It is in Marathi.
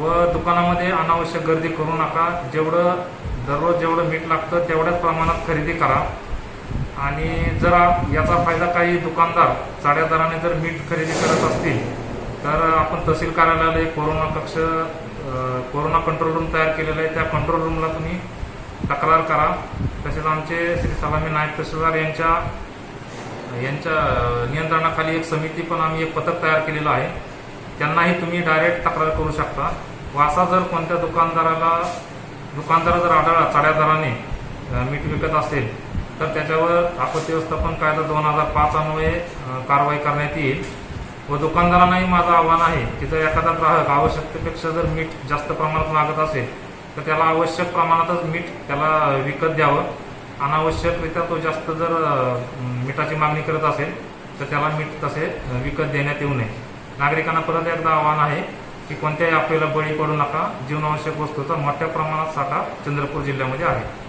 व दुकानामध्ये अनावश्यक गर्दी करू नका. जेवढं दररोज जेवढं मीठ लागतं तेवढ्याच प्रमाणात खरेदी करा. आणि जर याचा फायदा काही दुकानदार साड्या दराने जर मीठ खरेदी करत असतील तर आपण तहसील कार्यालयाला एक कोरोना कक्ष कोरोना कंट्रोल रूम तयार केलेला आहे. त्या कंट्रोल रूमला तुम्ही तक्रार करा. तसेच आमचे श्री सलामी नायब तहसीलदार यांच्या यांच्या नियंत्रणाखाली एक समिती पण आम्ही एक पथक तयार केलेलं आहे. त्यांनाही तुम्ही डायरेक्ट तक्रार करू शकता. व असा जर कोणत्या दुकानदाराला दुकानदार जर आढळला चढ्या दराने मीठ विकत असेल तर त्याच्यावर आपत्ती व्यवस्थापन कायदा दोन हजार पाचमुळे कारवाई करण्यात येईल. व दुकानदारांनाही माझं आव्हान आहे की जर एखादा ग्राहक आवश्यकतेपेक्षा जर मीठ जास्त प्रमाणात मागत असेल तर त्याला आवश्यक प्रमाणातच मीठ त्याला विकत द्यावं. अनावश्यकरित्या तो जास्त जर मिठाची मागणी करत असेल तर त्याला मीठ तसे विकत देण्यात येऊ नये. नागरिकांना परत एकदा आव्हान आहे की कोणत्याही आपल्याला बळी पडू नका. जीवनावश्यक वस्तूचा मोठ्या प्रमाणात साठा चंद्रपूर जिल्ह्यामध्ये आहे.